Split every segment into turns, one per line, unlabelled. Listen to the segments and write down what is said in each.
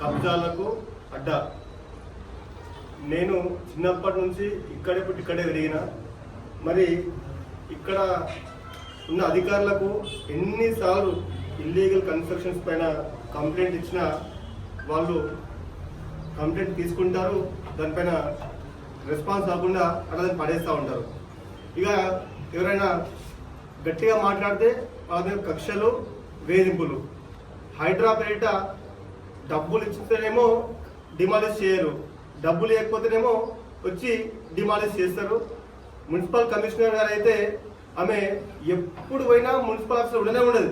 కబ్జాలకు అడ్డా. నేను చిన్నప్పటి నుంచి ఇక్కడే పుట్టి ఇక్కడే పెరిగిన. మరి ఇక్కడ ఉన్న అధికారులకు ఎన్నిసార్లు ఇల్లీగల్ కన్స్ట్రక్షన్స్ పైన కంప్లైంట్ ఇచ్చినా వాళ్ళు కంప్లైంట్ తీసుకుంటారు దానిపైన రెస్పాన్స్ రాకుండా అలా దాన్ని పడేస్తూ ఉంటారు. ఇక ఎవరైనా గట్టిగా మాట్లాడితే వాళ్ళ మీద కక్షలు వేధింపులు. హైడ్రా పేరిట డబ్బులు ఇచ్చితేనేమో డిమాలిష్ చేయరు. డబ్బులు లేకపోతేనేమో వచ్చి డిమాలిష్ చేస్తారు. మున్సిపల్ కమిషనర్ గారు అయితే ఆమె ఎప్పుడు పోయినా మున్సిపల్ ఆఫీసర్ ఉండనే ఉండదు.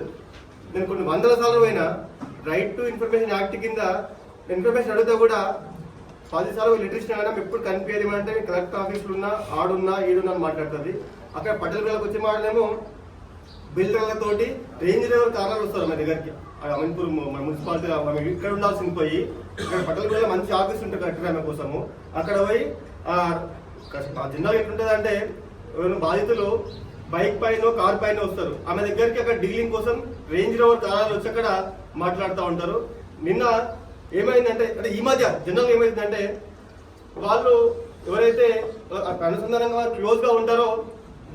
నేను కొన్ని వందల సార్లు పోయినా రైట్ టు ఇన్ఫర్మేషన్ యాక్ట్ కింద ఇన్ఫర్మేషన్ అడిగితే కూడా పది సార్లు లెటర్ ఇచ్చినా ఎప్పుడు కనిపించేది. అంటే కలెక్టర్ ఆఫీసులు ఉన్నా ఆడున్నా ఈడున్నా అని మాట్లాడుతుంది. అక్కడ పట్టణ పిల్లలకు వచ్చే మాటలేమో బిల్డర్లతోటి రేంజ్ రోవర్ కార్లు వస్తారు మన దగ్గరికి. అమీన్పూర్ మన మున్సిపాలిటీ ఆమె ఇక్కడ ఉండాల్సింది పోయి ఇక్కడ పట్టణ మంచి ఆఫీస్ ఉంటుంది కలెక్టర్ ఆమె కోసము. అక్కడ పోయి జిల్లా ఎట్లుంటుంది అంటే బాధితులు బైక్ పైన కార్ పైన వస్తారు. ఆమె దగ్గరికి అక్కడ డీలింగ్ కోసం రేంజ్ రోవర్ కార్లు వచ్చి అక్కడ మాట్లాడుతూ ఉంటారు. నిన్న ఏమైందంటే అంటే ఈ మధ్య జనరల్ ఏమైందంటే వాళ్ళు ఎవరైతే అనుసంధానంగా క్లోజ్గా ఉంటారో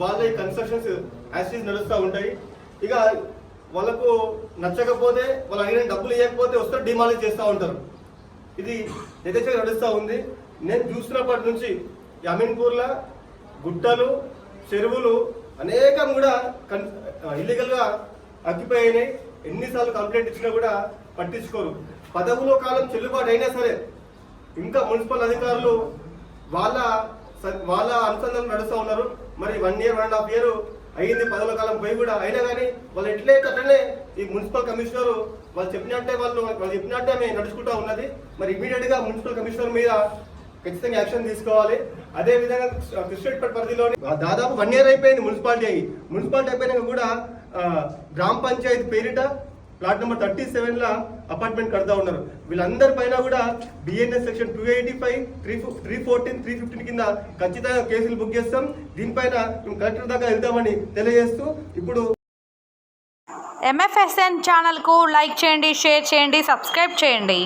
వాళ్ళ ఈ కన్స్ట్రక్షన్స్ యాక్సిస్ నడుస్తూ ఉంటాయి. ఇక వాళ్ళకు నచ్చకపోతే వాళ్ళు అడిగిన డబ్బులు ఇవ్వకపోతే వస్తే డిమాలిజ్ చేస్తూ ఉంటారు. ఇది యథేచ్ఛగా నడుస్తూ ఉంది. నేను చూసినప్పటి నుంచి అమీన్పూర్లో గుట్టలు చెరువులు అనేకం కూడా కన్ ఇల్లీగల్గా అక్కిపోయి అయినాయి. ఎన్నిసార్లు కంప్లైంట్ ఇచ్చినా కూడా పట్టించుకోరు. పదవులో కాలం చెల్లుబాటు అయినా సరే ఇంకా మున్సిపల్ అధికారులు వాళ్ళ వాళ్ళ అనుసంధానం నడుస్తూ ఉన్నారు. మరి one year one and half year అయ్యింది పదవుల కాలం పోయి కూడా అయినా కానీ వాళ్ళు ఎట్లే అట్లనే ఈ మున్సిపల్ కమిషనర్ వాళ్ళు చెప్పినట్టే వాళ్ళు వాళ్ళు చెప్పినట్టే మేము నడుచుకుంటా ఉన్నది. మరి ఇమీడియట్గా మున్సిపల్ కమిషనర్ మీద ఖచ్చితంగా యాక్షన్ తీసుకోవాలి. అదే విధంగా కృష్ణపేట పరిధిలోని దాదాపు వన్ ఇయర్ అయిపోయింది మున్సిపాలిటీ అయ్యి మున్సిపాలిటీ అయిపోయినాక కూడా గ్రామ పంచాయతీ పేరిట ప్లాట్ నెంబర్ థర్టీ సెవెన్ లా అపార్ట్మెంట్ కడతా ఉన్నారు. వీళ్ళందరి పైన కూడా BNS section two eighty five three three fourteen three fifteen కింద ఖచ్చితంగా కేసులు బుక్ చేస్తాం. దీనిపైన మేము కలెక్టర్ దాకా వెళ్తామని తెలియజేస్తూ ఇప్పుడు
ఎంఎఫ్ఎస్ఎన్ ఛానల్కు లైక్ చేయండి షేర్ చేయండి సబ్స్క్రైబ్ చేయండి.